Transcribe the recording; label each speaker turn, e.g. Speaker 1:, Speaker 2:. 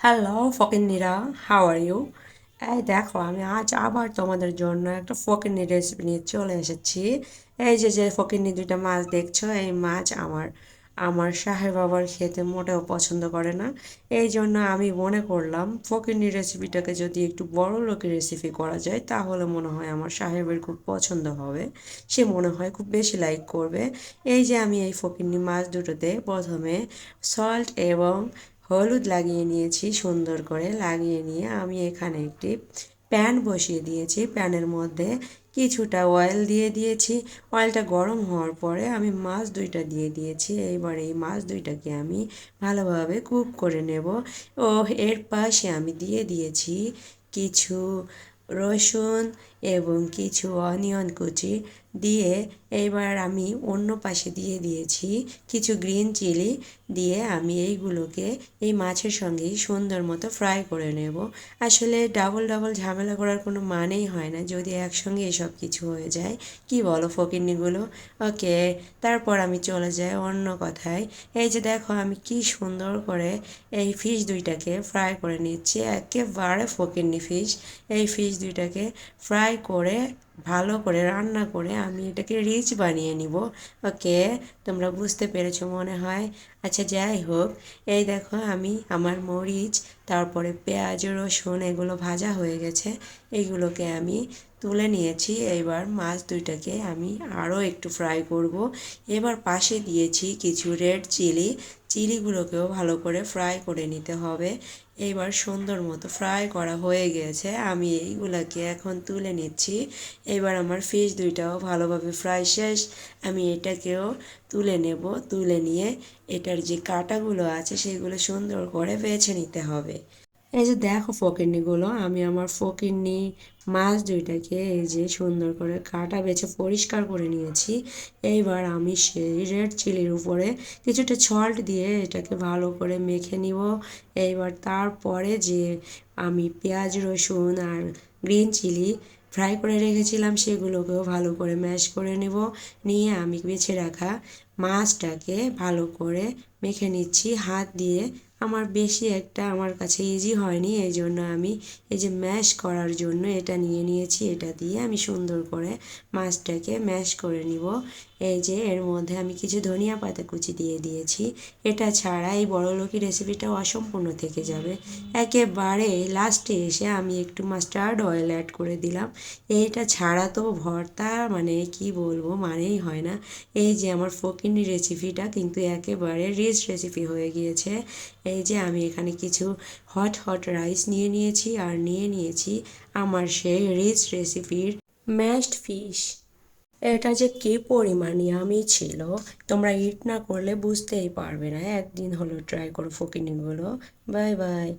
Speaker 1: Hello ফকিন্নিরা how are you এই দেখো, আমি আজ আবার তোমাদের জন্য একটা ফকিন্নি রেসিপি নিয়ে চলে এসেছি। এই যে যে ফকিন্নি দুইটা মাছ দেখছ, এই মাছ আমার আমার সাহেব বাবার খেতে মোটেও পছন্দ করে না। এই জন্য আমি মনে করলাম ফকিন্নি রেসিপিটাকে যদি একটু বড় লোকের রেসিপি করা যায়, তাহলে মনে হয় আমার সাহেবের খুব পছন্দ হবে। সে মনে হয় খুব বেশি লাইক করবে। এই যে, আমি এই ফকিন্নি মাছ দুটোতে প্রথমে সল্ট এবং হলুদ লাগিয়ে নিয়েছি, সুন্দর করে লাগিয়ে নিয়ে আমি এখানে একটি প্যান বসিয়ে দিয়েছি। প্যানের মধ্যে কিছুটা অয়েল দিয়ে দিয়েছি। অয়েলটা গরম হওয়ার পরে আমি মাছ দুইটা দিয়ে দিয়েছি। এইবার এই মাছ দুইটাকে আমি ভালোভাবে কুক করে নেব। ও, এর পাশে আমি দিয়ে দিয়েছি কিছু রসুন এবং কিছু অনিয়ন কুচি। দিয়ে এইবার আমি অন্য পাশে দিয়ে দিয়েছি কিছু গ্রিন চিলি দিয়ে আমি এইগুলোকে এই মাছের সঙ্গেই সুন্দর মতো ফ্রাই করে নেব। আসলে ডাবল ডাবল ঝামেলা করার কোনো মানেই হয় না, যদি একসঙ্গে এসব কিছু হয়ে যায়। কি বলো ফকিরনিগুলো ওকে, তারপর আমি চলে যাই অন্য কথায়। এই যে দেখো আমি কি সুন্দর করে এই ফিশ দুইটাকে ফ্রাই করে নিচ্ছি, একেবারে ফকিরনি ফিশ। এই ফিশ দুইটাকে ফ্রাই করে ভালো করে রান্না করে আমি এটাকে রিচ বানিয়ে নিব। ওকে? তোমরা বুঝতে পেরেছ মনে হয়? আচ্ছা যাই হোক। এই দেখো, আমি আমার মরিচ, তারপরে পেঁয়াজ, রসুন, এগুলো ভাজা হয়ে গেছে। এইগুলোকে আমি তুলে নিয়েছি। এবার মাছ দুইটাকে আমি আরও একটু ফ্রাই করব। এবার পাশে দিয়েছি কিছু রেড চিলি চিলিগুলোকেও ভালো করে ফ্রাই করে নিতে হবে। এবার সুন্দর মতো ফ্রাই করা হয়ে গেছে। আমি এইগুলাকে এখন তুলে নিচ্ছি। এবার আমার ফিশ দুইটাও ভালোভাবে ফ্রাই শেষ। আমি এটাকেও তুলে নেব। তুলে নিয়ে এটার যে কাটাগুলো আছে সেগুলো সুন্দর করে বেছে নিতে হবে। এই যে দেখো ফকিরনিগুলো আমি আমার ফকিরনি মাছ দুইটাকে এই যে সুন্দর করে কাটা বেছে পরিষ্কার করে নিয়েছি। এইবার আমি সেই রেড চিলির উপরে কিছুটা সল্ট দিয়ে এটাকে ভালো করে মেখে নিব। এইবার তারপরে যে আমি পেঁয়াজ, রসুন আর গ্রিন চিলি ফ্রাই করে রেখেছিলাম, সেগুলোকেও ভালো করে ম্যাশ করে নেব। নিয়ে আমি বেছে রাখা মাছটাকে ভালো করে মেখে নিচ্ছি, হাত দিয়ে আমার বেশি একটা আমার কাছে ইজি হয়নি, এই জন্য আমি এই যে ম্যাশ করার জন্য এটা নিয়ে নিয়েছি, এটা দিয়ে আমি সুন্দর করে মাছটাকে ম্যাশ করে নিব। এই যে এর মধ্যে আমি কিছু ধনিয়া পাতা কুচি দিয়ে দিয়েছি। এটা ছাড়া এই বড়লোকি রেসিপিটা অসম্পূর্ণ থেকে যাবে। একেবারে লাস্টে এসে আমি একটু মাস্টার্ড অয়েল অ্যাড করে দিলাম। এইটা ছাড়া তো ভর্তা মানে কি বলব, মানেই হয় না। এই যে আমার ফকিনি রেসিপিটা কিন্তু একেবারে রিচ রেসিপি হয়ে গিয়েছে। এই যে আমি এখানে কিছু হট হট রাইস নিয়ে নিয়েছি আর নিয়ে নিয়েছি আমার সেই রিচ রেসিপির ম্যাশড ফিশ এটা যে কে পরিমাণ আমি ছিল, তোমরা ইট না করলে বুঝতেই পারবে না। একদিন হলো ট্রাই করো ফকিনিগুলো। Bye bye.